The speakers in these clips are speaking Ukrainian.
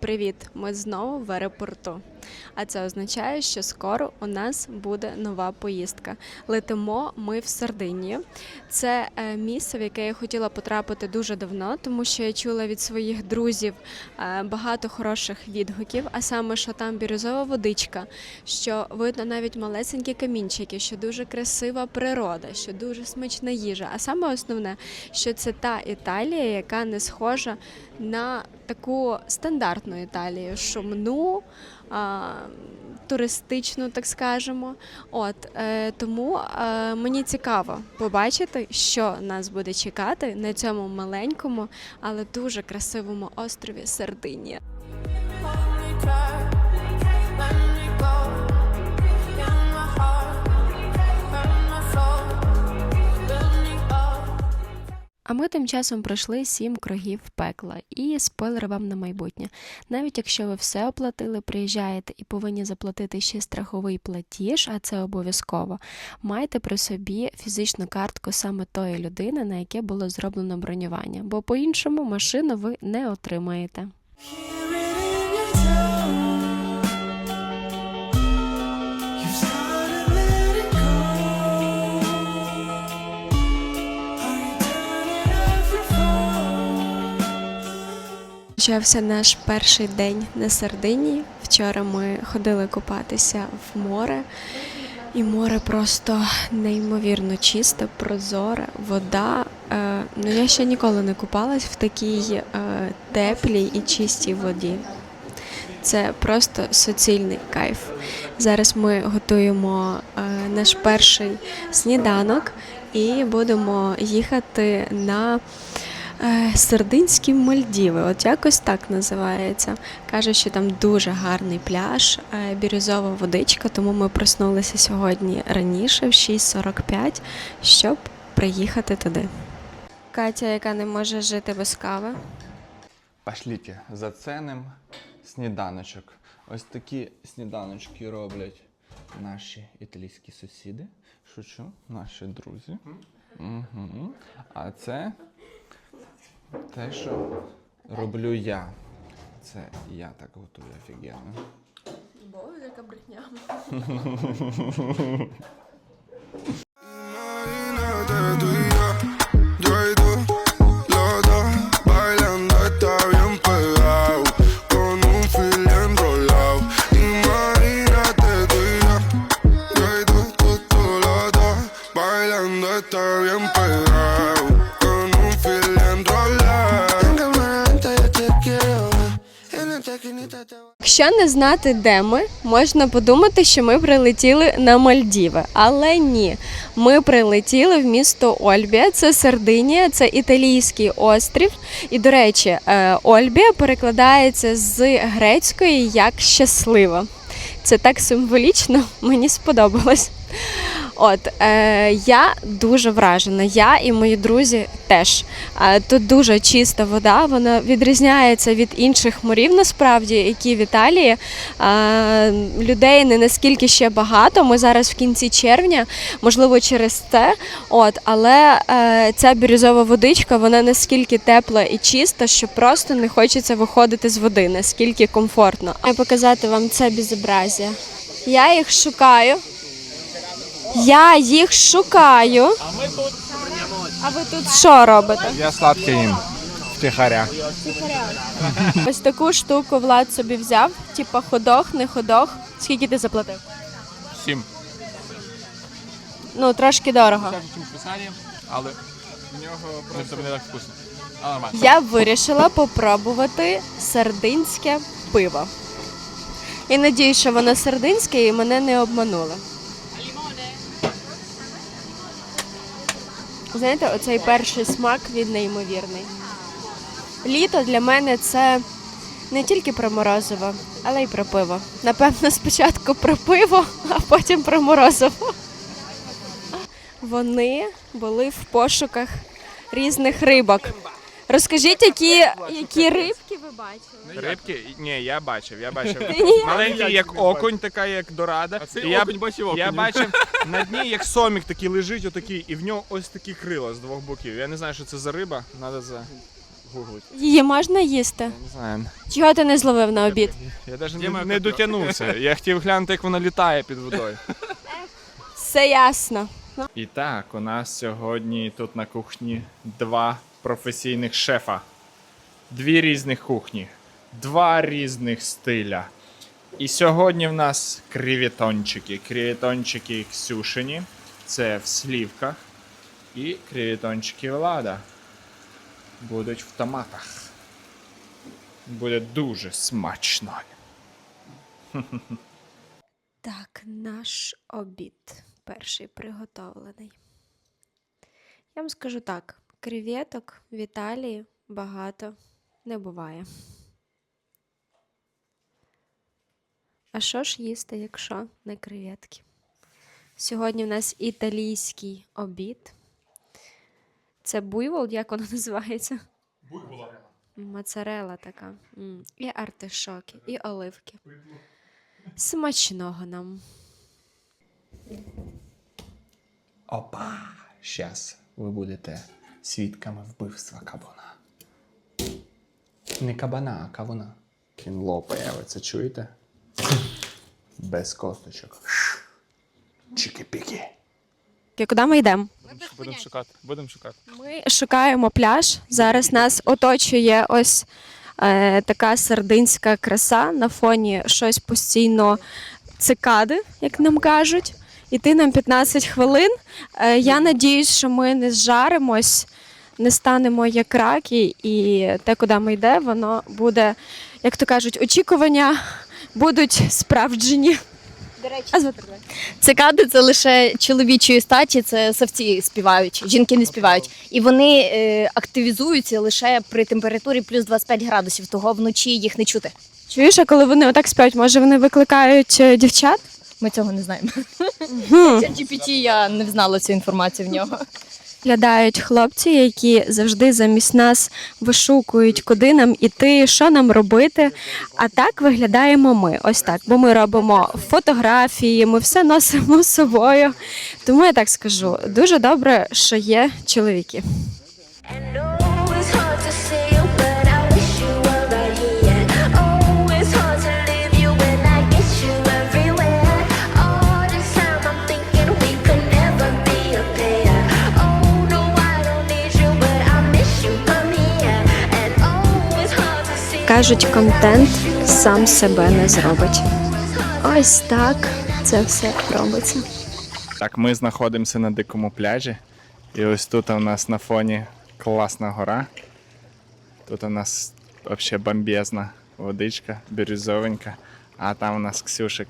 Привіт! Ми знову в аеропорту. А це означає, що скоро у нас буде нова поїздка. Летимо ми в Сардинію. Це е, місце, в яке я хотіла потрапити дуже давно, тому що я чула від своїх друзів е, багато хороших відгуків, а саме, що там бірюзова водичка, що видно навіть малесенькі камінчики, що дуже красива природа, що дуже смачна їжа. А саме основне, що це та Італія, яка не схожа на таку стандартну Італію, шумну, туристичну, так скажемо. От е, тому е, мені цікаво побачити, що нас буде чекати на цьому маленькому, але дуже красивому острові Сардинія. А ми тим часом пройшли сім кругів пекла і спойлер вам на майбутнє. Навіть якщо ви все оплатили, приїжджаєте і повинні заплатити ще страховий платіж, а це обов'язково, майте при собі фізичну картку саме тої людини, на яке було зроблено бронювання, бо по-іншому машину ви не отримаєте. Почався наш перший день на Сардинії. Вчора ми ходили купатися в море, і море просто неймовірно чисте, прозоре, вода. Е, ну я ще ніколи не купалась в такій е, теплій і чистій воді. Це просто суцільний кайф. Зараз ми готуємо е, наш перший сніданок і будемо їхати на е, Сардинські Мальдіви. От якось так називається. Каже, що там дуже гарний пляж, е, бірюзова водичка, тому ми проснулися сьогодні раніше, в 6.45, щоб приїхати туди. Катя, яка не може жити без кави. Пошліть, заценим сніданочок. Ось такі сніданочки роблять наші італійські сусіди. Шучу, наші друзі. Угу. А це те, що роблю я. Це я так готую офігенно. Боже, яка брехня. Якщо не знати, де ми, можна подумати, що ми прилетіли на Мальдіви. Але ні, ми прилетіли в місто Ольбія, це Сардинія, це італійський острів. І, до речі, е, Ольбія перекладається з грецької як щаслива. Це так символічно, мені сподобалось. От е, я дуже вражена. Я і мої друзі теж. Е, тут дуже чиста вода, вона відрізняється від інших морів, насправді, які в Італії. Е, людей не наскільки ще багато. Ми зараз в кінці червня, можливо, через це. От, але е, ця бірюзова водичка, вона наскільки тепла і чиста, що просто не хочеться виходити з води, наскільки комфортно. Я показати вам це безобразія. Я їх шукаю. Я їх шукаю. А ми тут. А ви тут що робите? Я сладкий їм втихаря. Ось таку штуку Влад собі взяв, типа ходох, не ходох. Скільки ти заплатив? Сім. Ну, трошки дорого. чим в писанні, але в нього просто не так вкусно. А нормально. Я вирішила попробувати сардинське пиво. І надію, що воно сардинське і мене не обмануло. Знаєте, оцей перший смак він неймовірний. Літо для мене це не тільки про морозиво, але й про пиво. Напевно, спочатку про пиво, а потім про морозиво. Вони були в пошуках різних рибок. Розкажіть, які, які рибки ви бачили? Рибки? Ні, я бачив, я бачив. Маленький, як окунь, така як дорада. цей І я, окунь бачив Я бачив на дні, як сомік такий лежить, отакий, і в нього ось такі крила з двох боків. Я не знаю, що це за риба, треба за. гуглить. Її можна їсти? Не знаю. Чого ти не зловив на обід? Я навіть не, не дотягнувся. Я хотів глянути, як вона літає під водою. Все ясно. І так, у нас сьогодні тут на кухні два професійних шефа. Дві різних кухні, два різних стиля. І сьогодні в нас креветончики. Креветончики Ксюшині. Це в слівках. І креветончики Влада. Будуть в томатах. Буде дуже смачно. Так, наш обід перший приготовлений. Я вам скажу так: креветок в Італії багато не буває. А що ж їсти, якщо не креветки? Сьогодні в нас італійський обід. Це буйвол, як воно називається? Буйвола. Моцарела така. І артишоки, і оливки. Смачного нам. Опа! Щас ви будете свідками вбивства кабана. Не кабана, а кавуна. Він лопає, ви це чуєте? Без косточок. Чики-піки. Куди ми йдемо? Будемо шукати. Будемо шукати. Ми шукаємо пляж. Зараз нас оточує ось е, така сардинська краса. На фоні щось постійно цикади, як нам кажуть. Іти нам 15 хвилин. Е, я надіюсь, що ми не зжаримось, не станемо як раки, і те, куди ми йдемо, воно буде, як то кажуть, очікування будуть справджені. До речі, цикади це лише чоловічої статі, це савці співають, жінки не співають. І вони е, активізуються лише при температурі плюс 25 градусів, того вночі їх не чути. Чуєш, а коли вони отак спять, може вони викликають е, дівчат? Ми цього не знаємо. GPT, я не знала цю інформацію в нього. Глядають хлопці, які завжди замість нас вишукують, куди нам іти, що нам робити. А так виглядаємо ми. Ось так. Бо ми робимо фотографії, ми все носимо з собою. Тому я так скажу: дуже добре, що є чоловіки. Кажуть, контент сам себе не зробить. Ось так це все робиться. Так, ми знаходимося на дикому пляжі. І ось тут у нас на фоні класна гора. Тут у нас взагалі бомбезна водичка, бірюзовенька. А там у нас Ксюшик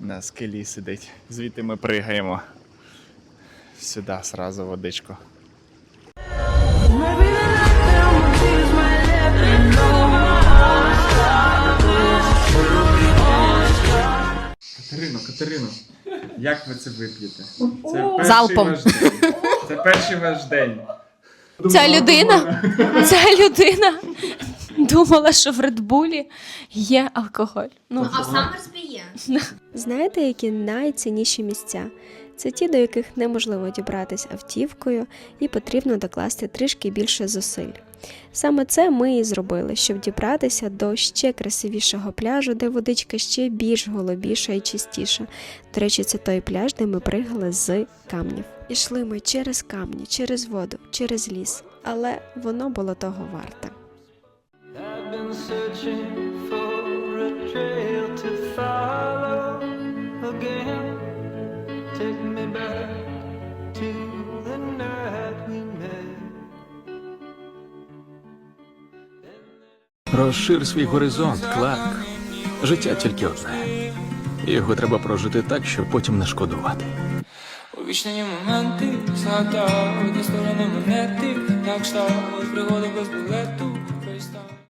на скелі сидить. Звідти ми пригаємо. Сюди сразу водичку. Катерино, Катерино, як ви це вип'єте? Це перший Залпом. ваш день. Це перший ваш день. Ця людина, ця людина думала, що в Редбулі є алкоголь. Ну, А в Саммерсбі є. Знаєте, які найцінніші місця? Це ті, до яких неможливо дібратися автівкою, і потрібно докласти трішки більше зусиль. Саме це ми і зробили, щоб дібратися до ще красивішого пляжу, де водичка ще більш голубіша і чистіша. До речі, це той пляж, де ми пригали з камнів. Ішли ми через камні, через воду, через ліс, але воно було того варте. I've been searching for a trail to follow again. Take me back to the night we met. Розшир свій горизонт, Кларк. Життя тільки одне. Його треба прожити так, щоб потім не шкодувати. Увічнені моменти, згадав одні сторони монети, так стало пригоди без білету.